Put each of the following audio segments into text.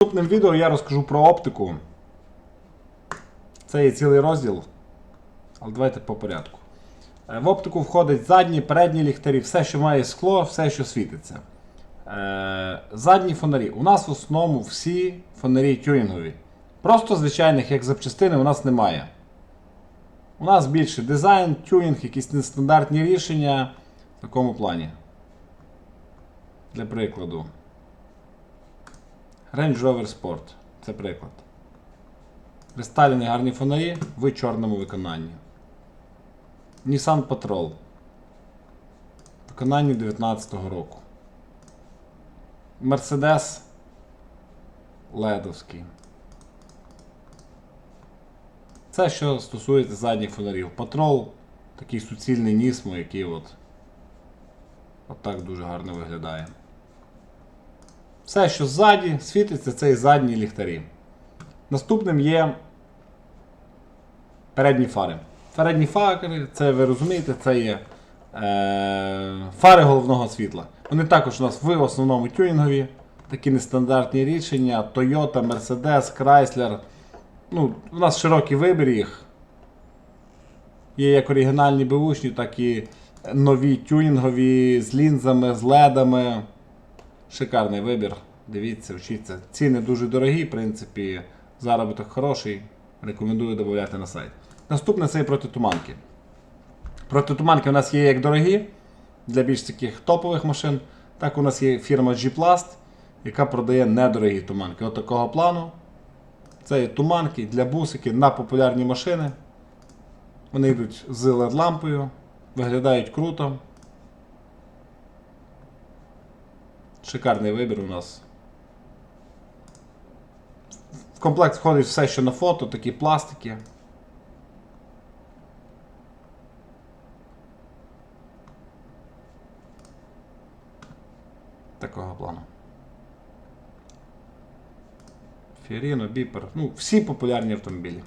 Наступним відео я розкажу про оптику. Це є цілий розділ. Але давайте по порядку. Е, В оптику входить задні, передні ліхтарі, все, що має скло, все, що світиться. Е, Задні фонарі. У нас в основному всі фонарі тюнінгові. Просто звичайних, як запчастини, у нас немає. У нас більше дизайн, тюнінг, якісь нестандартні рішення в такому плані. Для прикладу. Range Rover Sport. Це приклад. Кристальні гарні фонарі в чорному виконанні. Nissan Patrol. Виконанні 2019 року. Mercedes Ледовський. Це що стосується задніх фонарів. Patrol такий суцільний нісмо, який от, от так дуже гарно виглядає. Все, що ззаді, світиться, це і задні ліхтарі. Наступним є передні фари. Передні фари, це ви розумієте, це є е, фари головного світла. Вони також у нас в основному тюнінгові, такі нестандартні рішення. Toyota, Mercedes, Chrysler. Ну, у нас широкий вибір їх. Є як оригінальні беушні, так і нові тюнінгові з лінзами, з ледами. Шикарний вибір. Дивіться, вчіться. Ціни дуже дорогі, в принципі, заробіток хороший. Рекомендую додати на сайт. Наступне це і протитуманки. Протитуманки у нас є як дорогі для більш таких топових машин. Так у нас є фірма G-Plast, яка продає недорогі туманки. От такого плану. Це є туманки для бусики на популярні машини. Вони йдуть з LED-лампою, виглядають круто. Шикарний вибір у нас. В комплект входить все, що на фото, такі пластики. Такого плану. Фіоріно, Біпер. Ну, всі популярні автомобілі.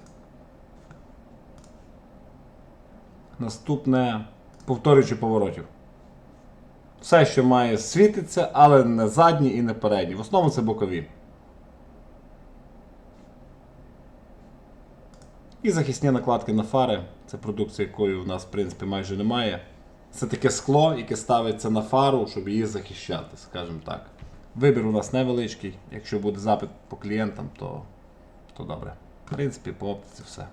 Наступне повторюючи поворотів. Все, що має світиться, але не задні і не передні. В основному це бокові. І захисні накладки на фари. Це продукція, якої в нас, в принципі, майже немає. Це таке скло, яке ставиться на фару, щоб її захищати, скажімо так. Вибір у нас невеличкий. Якщо буде запит по клієнтам, то, то добре. В принципі, по оптиці все.